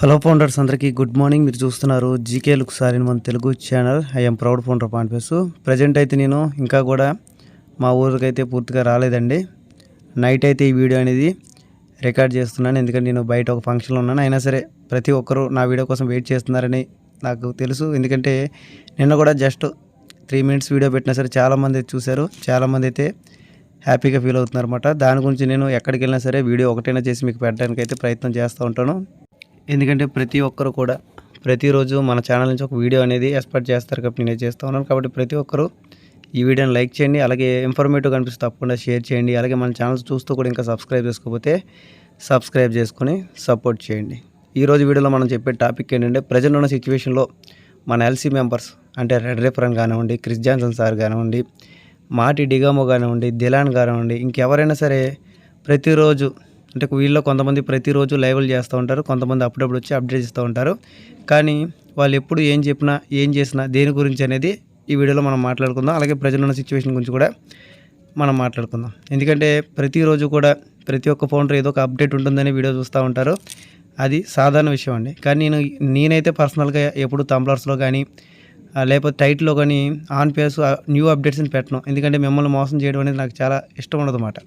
Hello founders అందరికీ good morning మీరు చూస్తున్నారు జీకే లుక్ సార్ మన Telugu channel I'm proud founder పాన్పేస్ present అయితే నేను ఇంకా కూడా మా ఊరికైతే పూర్తిగా రాలేదండి. నైట్ అయితే ఈ వీడియో అనేది రికార్డ్ చేస్తున్నాను. ఎందుకంటే నేను బయట ఒక ఫంక్షన్లో ఉన్నాను. అయినా సరే ప్రతి ఒక్కరూ నా వీడియో కోసం వెయిట్ చేస్తున్నారని నాకు తెలుసు. ఎందుకంటే నిన్న కూడా జస్ట్ త్రీ మినిట్స్ వీడియో పెట్టినా సరే చాలామంది చూశారు. చాలామంది అయితే హ్యాపీగా ఫీల్ అవుతున్నారు అనమాట దాని గురించి నేను ఎక్కడికి వెళ్ళినా సరే వీడియో ఒకటైనా చేసి మీకు పెట్టడానికి అయితే ప్రయత్నం చేస్తూ ఉంటాను. ఎందుకంటే ప్రతి ఒక్కరు కూడా ప్రతిరోజు మన ఛానల్ నుంచి ఒక వీడియో అనేది ఎక్స్పెక్ట్ చేస్తారు కాబట్టి నేను చేస్తూ ఉన్నాను. కాబట్టి ప్రతి ఒక్కరు ఈ వీడియోని లైక్ చేయండి అలాగే ఇన్ఫర్మేటివ్ కనిపిస్తే తప్పకుండా షేర్ చేయండి అలాగే మన ఛానల్స్ చూస్తూ కూడా ఇంకా సబ్స్క్రైబ్ చేసుకోకపోతే సబ్స్క్రైబ్ చేసుకొని సపోర్ట్ చేయండి. ఈరోజు వీడియోలో మనం చెప్పే టాపిక్ ఏంటంటే ప్రజెంట్ ఉన్న సిచ్యువేషన్లో మన ఎల్సీ మెంబర్స్ అంటే రెడ్ రేఫరన్ కానివ్వండి క్రిస్ జాన్సన్ సార్ కానివ్వండి మాటి డిగామో కానివ్వండి దిలాన్ కానివ్వండి ఇంకెవరైనా సరే ప్రతిరోజు అంటే వీళ్ళలో కొంతమంది ప్రతిరోజు లైవ్లు చేస్తూ ఉంటారు కొంతమంది అప్పుడప్పుడు వచ్చి అప్డేట్ ఇస్తూ ఉంటారు. కానీ వాళ్ళు ఎప్పుడు ఏం చెప్పినా ఏం చేసినా దేని గురించి అనేది ఈ వీడియోలో మనం మాట్లాడుకుందాం. అలాగే ప్రజలున్న సిచ్యువేషన్ గురించి కూడా మనం మాట్లాడుకుందాం. ఎందుకంటే ప్రతిరోజు కూడా ప్రతి ఒక్క ఫోన్లో ఏదో ఒక అప్డేట్ ఉంటుందని వీడియో చూస్తూ ఉంటారు. అది సాధారణ విషయం అండి. కానీ నేను నేనైతే పర్సనల్గా ఎప్పుడు తంబ్లర్స్లో కానీ లేకపోతే టైట్లో కానీ ఆన్ పేస్ న్యూ అప్డేట్స్ని పెట్టను. ఎందుకంటే మిమ్మల్ని మోసం చేయడం అనేది నాకు చాలా ఇష్టం ఉండదు అన్నమాట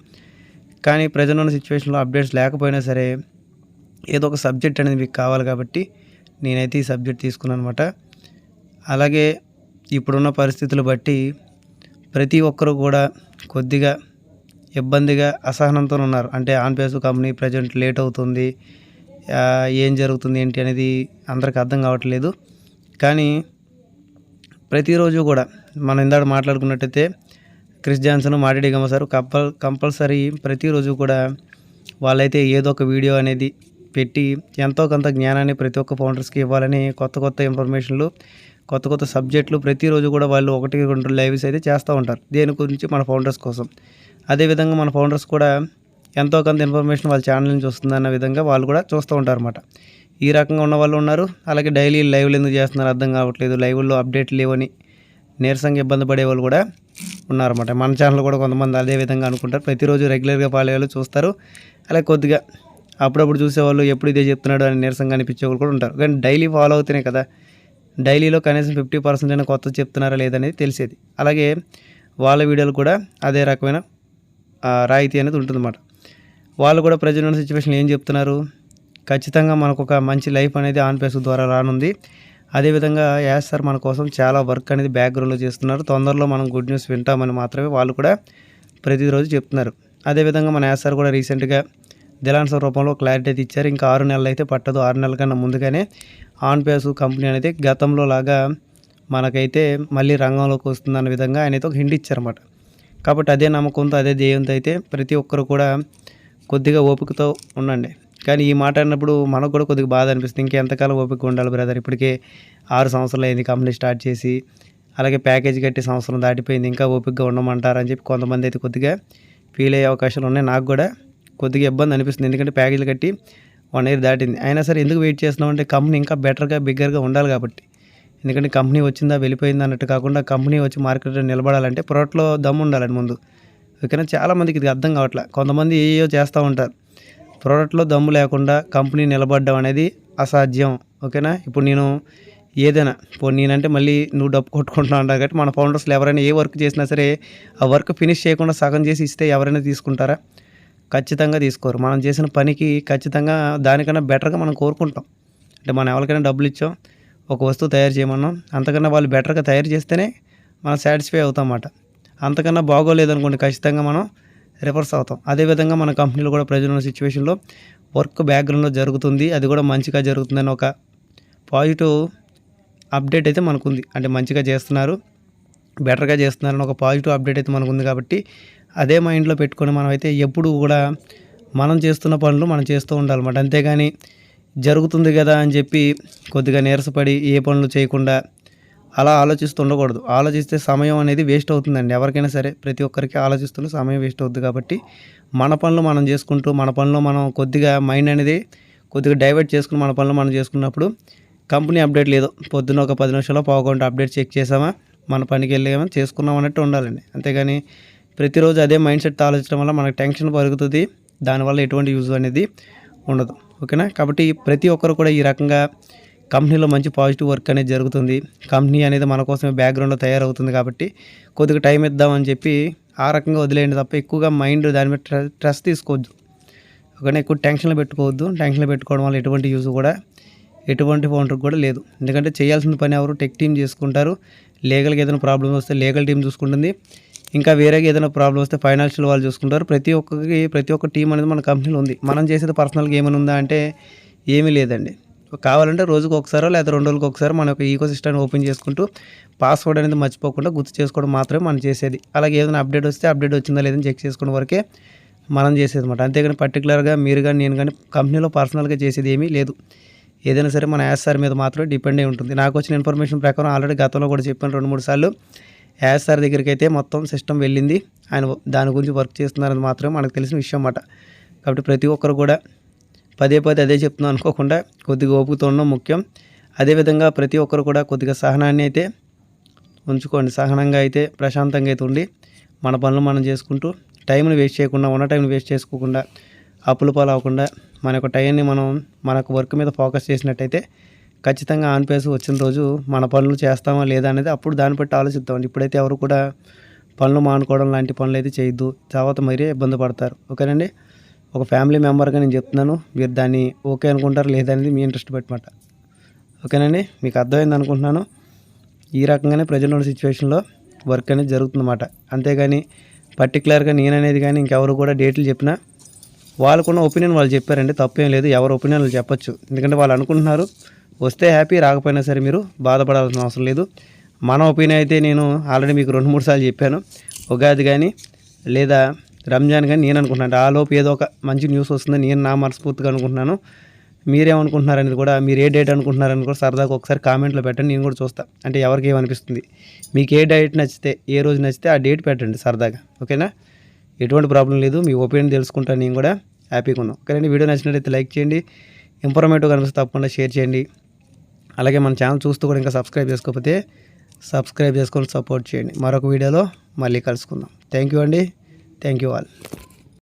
కానీ ప్రజెంట్ ఉన్న సిచ్యువేషన్లో అప్డేట్స్ లేకపోయినా సరే ఏదో ఒక సబ్జెక్ట్ అనేది మీకు కావాలి కాబట్టి నేనైతే ఈ సబ్జెక్ట్ తీసుకున్నాను అనమాట అలాగే ఇప్పుడున్న పరిస్థితులు బట్టి ప్రతి ఒక్కరు కూడా కొద్దిగా ఇబ్బందిగా అసహనంతో ఉన్నారు. అంటే on pace company present late అవుతుంది. ఏం జరుగుతుంది ఏంటి అనేది అందరికి అర్థం కావట్లేదు. కానీ ప్రతిరోజు కూడా మనం ఇందాక మాట్లాడుకున్నట్టయితే క్రిస్ జాన్సన్ మాటిడి గమ్మ సార్ కంపల్ కంపల్సరీ ప్రతిరోజు కూడా వాళ్ళైతే ఏదో ఒక వీడియో అనేది పెట్టి ఎంతో కొంత జ్ఞానాన్ని ప్రతి ఒక్క ఫౌండర్స్కి ఇవ్వాలని కొత్త కొత్త ఇన్ఫర్మేషన్లు కొత్త కొత్త సబ్జెక్టులు ప్రతిరోజు కూడా వాళ్ళు ఒకటి రెండు లైవ్స్ అయితే చేస్తూ ఉంటారు. దేని గురించి? మన ఫౌండర్స్ కోసం. అదేవిధంగా మన ఫౌండర్స్ కూడా ఎంతో కొంత ఇన్ఫర్మేషన్ వాళ్ళ ఛానల్ నుంచి వస్తుందన్న విధంగా వాళ్ళు కూడా చూస్తూ ఉంటారు అన్నమాట ఈ రకంగా ఉన్న వాళ్ళు ఉన్నారు. అలాగే డైలీ లైవ్లు ఎందుకు చేస్తున్నారు అర్థం కావట్లేదు. లైవ్లో అప్డేట్ లేవని నీరసంగా ఇబ్బంది పడే వాళ్ళు కూడా ఉన్నారన్నమాట. మన ఛానల్ కూడా కొంతమంది అదే విధంగా అనుకుంటారు. ప్రతిరోజు రెగ్యులర్గా పాలేవాళ్ళు చూస్తారు. అలాగే కొద్దిగా అప్పుడప్పుడు చూసేవాళ్ళు ఎప్పుడు ఇదే చెప్తున్నాడు అని నీరసంగా అనిపించే వాళ్ళు కూడా ఉంటారు. కానీ డైలీ ఫాలో అవుతున్నాయి కదా డైలీలో కనీసం ఫిఫ్టీ పర్సెంట్ అయినా కొత్త చెప్తున్నారా లేదనేది తెలిసేది. అలాగే వాళ్ళ వీడియోలు కూడా అదే రకమైన రాయితీ అనేది ఉంటుందన్నమాట. వాళ్ళు కూడా ప్రజెంట్ ఉన్న సిచ్యువేషన్ ఏం చెప్తున్నారు? ఖచ్చితంగా మనకు ఒక మంచి లైఫ్ అనేది ఆన్ పేస్ ద్వారా రానుంది. అదేవిధంగా యాస్ సార్ మన కోసం చాలా వర్క్ అనేది బ్యాక్గ్రౌండ్లో చేస్తున్నారు. తొందరలో మనం గుడ్ న్యూస్ వింటామని మాత్రమే వాళ్ళు కూడా ప్రతిరోజు చెప్తున్నారు. అదేవిధంగా మన యాస్ సార్ కూడా రీసెంట్గా దిలాన్స్ రూపంలో క్లారిటీ అయితే ఇచ్చారు. ఇంకా ఆరు నెలలు అయితే పట్టదు. ఆరు నెలల కన్నా ముందుగానే ఆన్ పేస్ కంపెనీ అనేది గతంలో లాగా మనకైతే మళ్ళీ రంగంలోకి వస్తుందన్న విధంగా ఆయన అయితే ఒక హింట్ ఇచ్చారన్నమాట. కాబట్టి అదే నమ్మకంతో అదే ధ్యేయంతో అయితే ప్రతి ఒక్కరు కూడా కొద్దిగా ఓపికతో ఉండండి. కానీ ఈ మాట అన్నప్పుడు మనకు కూడా కొద్దిగా బాధ అనిపిస్తుంది. ఇంకెంతకాలం ఓపిక ఉండాలి బ్రదర్? ఇప్పటికే ఆరు సంవత్సరాలు అయింది కంపెనీ స్టార్ట్ చేసి అలాగే ప్యాకేజ్ కట్టి సంవత్సరం దాటిపోయింది. ఇంకా ఓపికగా ఉండమంటారని చెప్పి కొంతమంది అయితే కొద్దిగా ఫీల్ అయ్యే అవకాశాలు ఉన్నాయి. నాకు కూడా కొద్దిగా ఇబ్బంది అనిపిస్తుంది. ఎందుకంటే ప్యాకేజీలు కట్టి వన్ ఇయర్ దాటింది. అయినా సరే ఎందుకు వెయిట్ చేస్తున్నాం అంటే కంపెనీ ఇంకా బెటర్గా బిగ్గర్గా ఉండాలి కాబట్టి. ఎందుకంటే కంపెనీ వచ్చిందా వెళ్ళిపోయిందా అన్నట్టు కాకుండా కంపెనీ వచ్చి మార్కెట్లో నిలబడాలంటే ప్రోడక్ట్లో దమ్ము ఉండాలండి ముందు. ఓకేనా? చాలామందికి ఇది అర్థం కావట్లే. కొంతమంది ఏయో చేస్తూ ఉంటారు. ప్రోడక్ట్లో దమ్ము లేకుండా కంపెనీ నిలబడడం అనేది అసాధ్యం ఓకేనా? ఇప్పుడు నేను ఏదైనా ఇప్పుడు నేనంటే మళ్ళీ నువ్వు డబ్బు కొట్టుకుంటున్నావు అంటారు కాబట్టి మన ఫౌండర్స్లో ఎవరైనా ఏ వర్క్ చేసినా సరే ఆ వర్క్ ఫినిష్ చేయకుండా సగం చేసి ఇస్తే ఎవరైనా తీసుకుంటారా? ఖచ్చితంగా తీసుకోరు. మనం చేసిన పనికి ఖచ్చితంగా దానికన్నా బెటర్గా మనం కోరుకుంటాం. అంటే మనం ఎవరికైనా డబ్బులు ఇచ్చాం ఒక వస్తువు తయారు చేయమన్నాం అంతకన్నా వాళ్ళు బెటర్గా తయారు చేస్తేనే మనం సాటిస్ఫై అవుతాం అన్నమాట. అంతకన్నా బాగోలేదు అనుకోండి ఖచ్చితంగా మనం రివర్స్ అవుతాం. అదేవిధంగా మన కంపెనీలో కూడా ప్రజలు ఉన్న సిచ్యువేషన్లో వర్క్ బ్యాక్గ్రౌండ్లో జరుగుతుంది. అది కూడా మంచిగా జరుగుతుందని ఒక పాజిటివ్ అప్డేట్ అయితే మనకుంది. అంటే మంచిగా చేస్తున్నారు బెటర్గా చేస్తున్నారని ఒక పాజిటివ్ అప్డేట్ అయితే మనకు ఉంది కాబట్టి అదే మైండ్లో పెట్టుకొని మనం అయితే ఎప్పుడు కూడా మనం చేస్తున్న పనులు మనం చేస్తూ ఉండాలన్నమాట. అంతేగాని జరుగుతుంది కదా అని చెప్పి కొద్దిగా నీరసపడి ఏ పనులు చేయకుండా అలా ఆలోచిస్తూ ఉండకూడదు ఆలోచిస్తే సమయం అనేది వేస్ట్ అవుతుందండి. ఎవరికైనా సరే ప్రతి ఒక్కరికి ఆలోచిస్తుంటే సమయం వేస్ట్ అవుతుంది కాబట్టి మన పనులు మనం చేసుకుంటూ మన పనిలో మనం కొద్దిగా మైండ్ అనేది కొద్దిగా డైవర్ట్ చేసుకుని మన పనులు మనం చేసుకున్నప్పుడు కంపెనీ అప్డేట్ లేదు. పొద్దున్న ఒక పది నిమిషాలు పావుగంట అప్డేట్ చెక్ చేసామా మన పనికి వెళ్ళామా చేసుకున్నాం అన్నట్టు ఉండాలండి. అంతేగాని ప్రతిరోజు అదే మైండ్ సెట్ ఆలోచించడం వల్ల మనకు టెన్షన్ పెరుగుతుంది. దానివల్ల ఎటువంటి యూజ్ అనేది ఉండదు. ఓకేనా? కాబట్టి ప్రతి ఒక్కరు కూడా ఈ రకంగా కంపెనీలో మంచి పాజిటివ్ వర్క్ అనేది జరుగుతుంది. కంపెనీ అనేది మన కోసమే బ్యాక్గ్రౌండ్లో తయారవుతుంది కాబట్టి కొద్దిగా టైం ఇద్దామని చెప్పి ఆ రకంగా వదిలేయండి తప్ప ఎక్కువగా మైండ్ దాని మీద స్ట్రెస్ తీసుకోవద్దు. ఒకనే ఎక్కువ టెన్షన్లు పెట్టుకోవద్దు. టెన్షన్లు పెట్టుకోవడం వల్ల ఎటువంటి యూజ్ కూడా ఎటువంటి ఫౌండర్ కూడా లేదు. ఎందుకంటే చేయాల్సిన పని ఎవరు? టెక్ టీం చేసుకుంటారు. లీగల్గా ఏదైనా ప్రాబ్లం వస్తే లీగల్ టీం చూసుకుంటుంది. ఇంకా వేరేగా ఏదైనా ప్రాబ్లం వస్తే ఫైనాన్షియల్ వాళ్ళు చూసుకుంటారు. ప్రతి ఒక్కరికి ప్రతి ఒక్క టీం అనేది మన కంపెనీలో ఉంది. మనం చేసేది పర్సనల్గా ఏమైనా ఉందా అంటే ఏమీ లేదండి. కావాలంటే రోజుకు ఒకసారో లేదా రెండు రోజులకు ఒకసారి మన యొక్క ఈకో సిస్టమ్ని ఓపెన్ చేసుకుంటూ పాస్వర్డ్ అనేది మర్చిపోకుండా గుర్తు చేసుకోవడం మాత్రమే మనం చేసేది. అలాగే ఏదైనా అప్డేట్ వస్తే అప్డేట్ వచ్చిందా లేదని చెక్ చేసుకోవడం వరకే మనం చేసేది అనమాట అంతేగాని పర్టికులర్గా మీరు కానీ నేను కానీ కంపెనీలో పర్సనల్గా చేసేది ఏమీ లేదు. ఏదైనా సరే మన యాస్ సార్ మీద మాత్రమే డిపెండ్ అయి ఉంటుంది. నాకు వచ్చిన ఇన్ఫర్మేషన్ ప్రకారం ఆల్రెడీ గతంలో కూడా చెప్పాను రెండు మూడు సార్లు. యాస్ సార్ దగ్గరికి అయితే మొత్తం సిస్టమ్ వెళ్ళింది. ఆయన దాని గురించి వర్క్ చేస్తున్నారని మాత్రమే మనకు తెలిసిన విషయం అన్నమాట. కాబట్టి ప్రతి ఒక్కరు కూడా పదే పదే అదే చెప్తున్నాను అనుకోకుండా కొద్దిగా ఓపికతో ఉండడం ముఖ్యం. అదేవిధంగా ప్రతి ఒక్కరు కూడా కొద్దిగా సహనాన్ని అయితే ఉంచుకోండి. సహనంగా అయితే ప్రశాంతంగా అయితే ఉండి మన పనులు మనం చేసుకుంటూ టైంని వేస్ట్ చేయకుండా ఉన్న టైంని వేస్ట్ చేసుకోకుండా అప్పులు పాలు అవ్వకుండా మన యొక్క టైంని మనం మన యొక్క వర్క్ మీద ఫోకస్ చేసినట్టయితే ఖచ్చితంగా ఆన్ పేస్ వచ్చిన రోజు మన పనులు చేస్తామా లేదా అనేది అప్పుడు దాన్ని బట్టి ఆలోచిద్దాం ఇప్పుడైతే ఎవరు కూడా పనులు మానుకోవడం లాంటి పనులు అయితే చేయొద్దు. తర్వాత మరీ ఇబ్బంది పడతారు. ఓకేనండి? ఒక ఫ్యామిలీ మెంబర్గా నేను చెప్తున్నాను. మీరు దాన్ని ఓకే అనుకుంటారు లేదనేది మీ ఇంట్రెస్ట్ పెట్టమాట ఓకేనండి? మీకు అర్థమైంది అనుకుంటున్నాను. ఈ రకంగానే ప్రజెంట్ ఉన్న సిచ్యువేషన్లో వర్క్ అనేది జరుగుతుందన్నమాట. అంతేగాని పర్టికులర్గా నేననేది కానీ ఇంకెవరు కూడా డేట్లు చెప్పినా వాళ్ళకున్న ఒపీనియన్ వాళ్ళు చెప్పారండి. తప్పేం లేదు. ఎవరు ఒపీనియన్ వాళ్ళు చెప్పొచ్చు. ఎందుకంటే వాళ్ళు అనుకుంటున్నారు వస్తే హ్యాపీ రాకపోయినా సరే మీరు బాధపడాల్సిన అవసరం లేదు. మన ఒపీనియన్ అయితే నేను ఆల్రెడీ మీకు రెండు మూడు సార్లు చెప్పాను. ఉగాది కానీ లేదా రంజాన్ కానీ నేను అనుకుంటున్నాను. ఆ లోపు ఏదో ఒక మంచి న్యూస్ వస్తుందని నేను నా మనస్ఫూర్తిగా అనుకుంటున్నాను. మీరేమనుకుంటున్నారు అనేది కూడా మీరు ఏ డేట్ అనుకుంటున్నారని కూడా సరదాగా ఒకసారి కామెంట్లో పెట్టండి. నేను కూడా చూస్తాను అంటే ఎవరికి ఏమనిపిస్తుంది మీకు ఏ డేట్ నచ్చితే ఏ రోజు నచ్చితే ఆ డేట్ పెట్టండి సరదాగా. ఓకేనా ఎటువంటి ప్రాబ్లం లేదు. మీ ఒపీనియన్ తెలుసుకుంటాను నేను కూడా హ్యాపీగా ఉన్నాం ఓకేనండి వీడియో నచ్చినట్లయితే లైక్ చేయండి. ఇన్ఫర్మేటివ్ కనిపిస్తే తప్పకుండా షేర్ చేయండి. అలాగే మన ఛానల్ చూస్తూ కూడా ఇంకా సబ్స్క్రైబ్ చేసుకోకపోతే సబ్స్క్రైబ్ చేసుకొని సపోర్ట్ చేయండి. మరొక వీడియోలో మళ్ళీ కలుసుకుందాం. థ్యాంక్ యూ అండి. Thank you all.